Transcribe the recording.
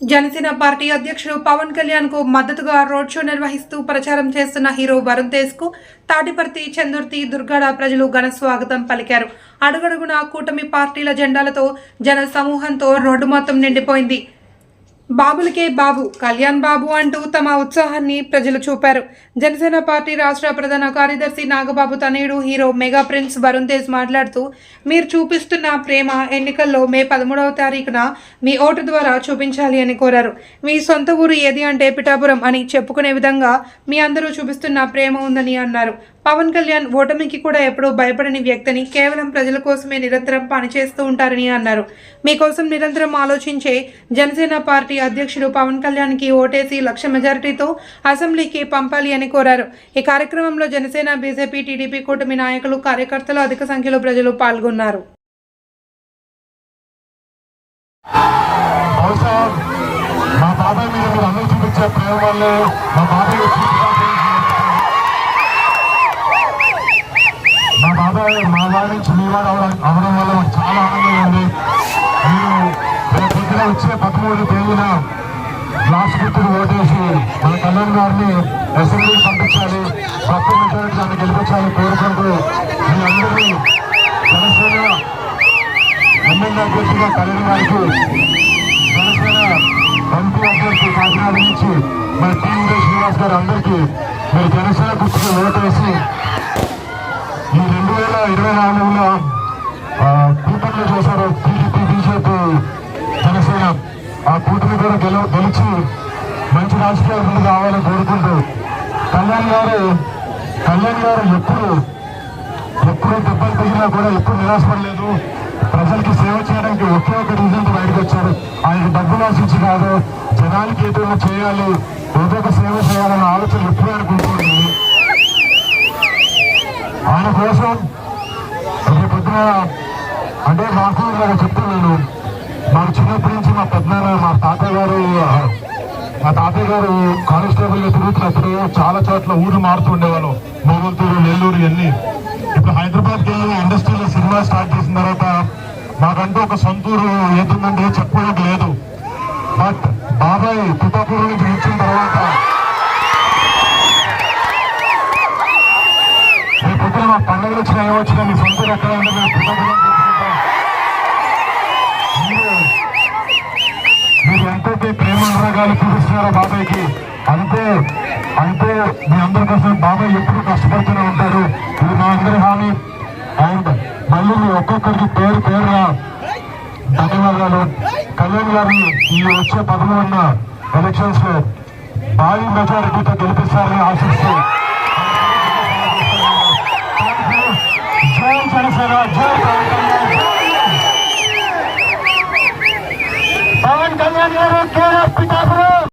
Janasena party అధ్యక్షుడు పవన్ కళ్యాణ్కు మద్దతుగా రోడ్ షో నిర్వహిస్తూ ప్రచారం చేస్తున్న హీరో వరుణ్ తేజ్కు తాటిపర్తి చందుర్తి దుర్గాడ ప్రజలు ఘన స్వాగతం పలికారు. అడుగడుగునా కూటమి పార్టీల జెండాలతో జన సమూహంతో రోడ్డు మొత్తం నిండిపోయింది. బాబులకే బాబు కళ్యాణ్ బాబు అంటూ తమ ఉత్సాహాన్ని ప్రజలు చూపారు. జనసేన పార్టీ రాష్ట్ర ప్రధాన కార్యదర్శి నాగబాబు తనయుడు hero mega prince Varun Tej మాట్లాడుతూ మీరు చూపిస్తున్న ప్రేమ ఎన్నికల్లో మే పదమూడవ తారీఖున మీ ఓటు ద్వారా చూపించాలి అని కోరారు. మీ సొంత ఊరు ఏది అంటే పిఠాపురం అని చెప్పుకునే విధంగా మీ అందరూ చూపిస్తున్న ప్రేమ ఉందని అన్నారు. పవన్ కళ్యాణ్ ఓటమికి కూడా ఎప్పుడూ భయపడని వ్యక్తిని కేవలం ప్రజల కోసమే నిరంతరం పనిచేస్తూ ఉంటారని అన్నారు. మీకోసం నిరంతరం ఆలోచించే జనసేన పార్టీ అధ్యక్షుడు పవన్ కళ్యాణ్కి ఓటేసి లక్ష మెజారిటీతో అసెంబ్లీకి పంపాలి అని కోరారు. ఈ కార్యక్రమంలో జనసేన బీజేపీ టీడీపీ కూటమి నాయకులు కార్యకర్తలు అధిక సంఖ్యలో ప్రజలు పాల్గొన్నారు. మా బాబాయ్ మీద అందరూ చూపించే ప్రేమ వల్లే మా బాబాయ్ వచ్చి మా బాబాయ్ మా వాడి నుంచి మీ వాడు అవడం అవడం వల్ల మాకు చాలా ఆనందంగా ఉంది మీరు రేపు పొద్దున వచ్చే పదమూడు తేదీన గ్లాస్ గుర్తులు ఓటేసి మన కళ్యాణ్ గారిని అసెంబ్లీకి పంపించాలి కొత్త మెజారిటీ దాన్ని గెలిపించాలని కోరుకుంటూ మీ అందరినీ జనసేన ఎమ్మెల్యే అభ్యర్థిగా కళ్యాణ్ గారికి జనసేన ఎంపీ అభ్యర్థి కాకినాడ నుంచి మన టీ ఉదయ్ శ్రీనివాస్ గారు అందరికీ మీరు జనసేన గుర్తుకు ఓటేసి ఈ రెండు వేల ఇరవై నాలుగులో ఆ, కూటమిలో గెలిచి మంచి రాజకీయాలు ముందు కావాలని కోరుకుంటూ కళ్యాణ్ గారు కళ్యాణ్ గారు ఎప్పుడు ఎప్పుడు దెబ్బలు తగిలినా కూడా ఎప్పుడు నిరాశపడలేదు. ప్రజలకి సేవ చేయడానికి ఒకే ఒక రీజన్తో బయటకు వచ్చారు. ఆయన డబ్బులు ఆశించి కాదు జనానికి ఏదైనా చేయాలి ఏదో ఒక సేవ చేయాలన్న ఆలోచన ఎప్పుడు అనుకుంటుంది ఆయన కోసం రేపు పొద్దున అంటే మాకు నాకు చెప్తున్నాను. మాకు చిన్నప్పటి నుంచి మా పెద్ద మా తాతయ్య గారు కానిస్టేబుల్ తిరుగుతున్నప్పుడు చాలా చోట్ల ఊర్లు మారుతూ ఉండేవాళ్ళు. మోగుల్తూరు నెల్లూరు ఇవన్నీ. ఇప్పుడు హైదరాబాద్కి వెళ్ళి ఇండస్ట్రీలో సినిమా స్టార్ట్ చేసిన తర్వాత మాకంటూ ఒక సొంతూరు ఏదుందంటే చెప్పుకోవడానికి లేదు. బట్ బాబాయ్ పితాపూర్ నుంచి ఇచ్చిన తర్వాత రేపు పొద్దున మా పండుగలు వచ్చినా ఏమొచ్చినా మీ సొంతూరు ఎక్కడ ఉందో ప్రేమ అనురాగాలు చూపిస్తున్నారో బాబాయ్కి. అంతే అంతే మీ అందరి కోసం బాబాయ్ ఎప్పుడు కష్టపడుతూనే ఉంటారు ఇది మా అందరి హామీ. అండ్ మళ్ళీ ఒక్కొక్కరికి పేరు పేరుగా ధన్యవాదాలు. కళ్యాణ్ గారిని ఈ వచ్చే పదమూడున్న ఎలక్షన్స్లో భారీ మెజారిటీతో గెలిపిస్తారని ఆశిస్తూ